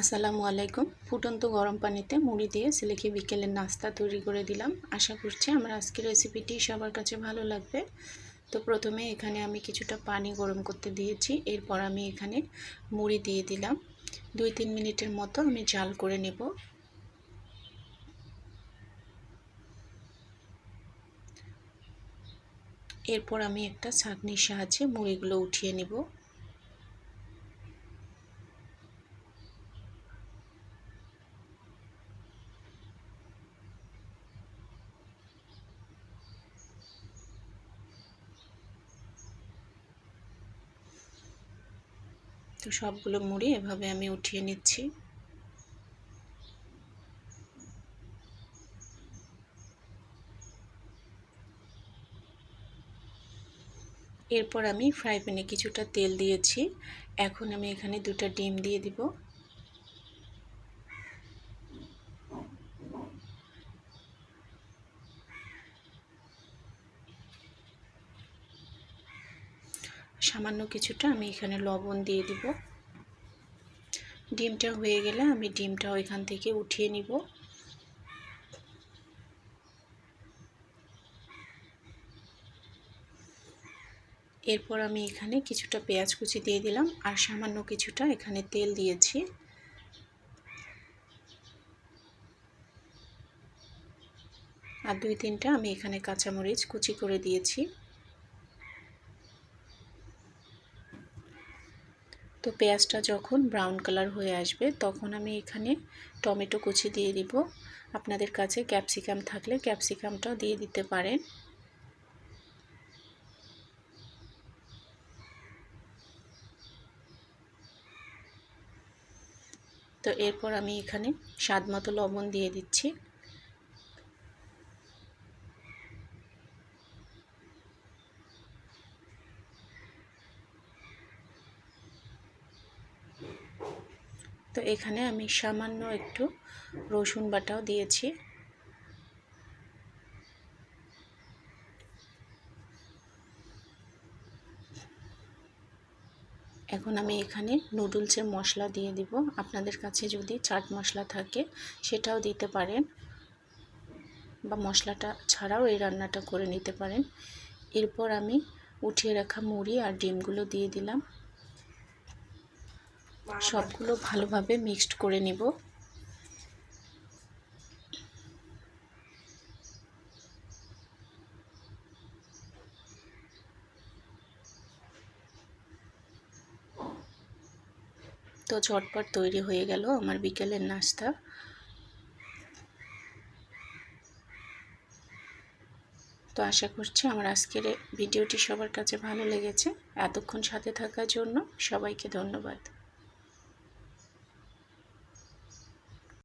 আসসালামু আলাইকুম। ফুটন্ত গরম পানিতে মুড়ি দিয়ে ছেলেকে বিকেলের নাস্তা তৈরি করে দিলাম। আশা করছি আমার আজকের রেসিপিটি সবার কাছে ভালো লাগবে। তো প্রথমে এখানে আমি কিছুটা পানি গরম করতে দিয়েছি। এরপর আমি এখানে মুড়ি দিয়ে দিলাম। দুই তিন মিনিটের মতো আমি জাল করে নেব। এরপর আমি একটা ছাঁকনির সাহায্যে মুড়িগুলো উঠিয়ে নেব। তো সবগুলো মুড়ি এভাবে আমি উঠিয়ে নিচ্ছি। এরপর আমি ফ্রাই প্যানে কিছুটা তেল দিয়েছি। এখন আমি এখানে দুটা ডিম দিয়ে দিব। সামান্য কিছুটা আমি এখানে লবণ দিয়ে দিব। ডিমটা হয়ে গেলে আমি ডিমটা ওইখান থেকে উঠিয়ে নিব। এরপর আমি এখানে কিছুটা পেঁয়াজ কুচি দিয়ে দিলাম আর সামান্য কিছুটা এখানে তেল দিয়েছি। আর দুই তিনটা আমি এখানে কাঁচামরিচ কুচি করে দিয়েছি। তো পেঁয়াজটা যখন ব্রাউন কালার হয়ে আসবে, তখন আমি এখানে টমেটো কুচি দিয়ে দিব। আপনাদের কাছে ক্যাপসিকাম থাকলে ক্যাপসিকামটাও দিয়ে দিতে পারেন। তো এরপর আমি এখানে স্বাদ মতো লবণ দিয়ে দিচ্ছি। তো এখানে আমি সামান্য একটু রসুন বাটাও দিয়েছি। এখন আমি এখানে নুডলসের মশলা দিয়ে দিব। আপনাদের কাছে যদি চাট মশলা থাকে সেটাও দিতে পারেন বা মশলাটা ছাড়াও এই রান্নাটা করে নিতে পারেন। এরপর আমি উঠিয়ে রাখা মুড়ি আর ডিমগুলো দিয়ে দিলাম। সবগুলো ভালোভাবে মিক্সড করে নিব। তো ঝটপট তৈরি হয়ে গেল আমার বিকেলের নাস্তা। তো আশা করছি আমার আজকের ভিডিওটি সবার কাছে ভালো লেগেছে। এতক্ষণ সাথে থাকার জন্য সবাইকে ধন্যবাদ।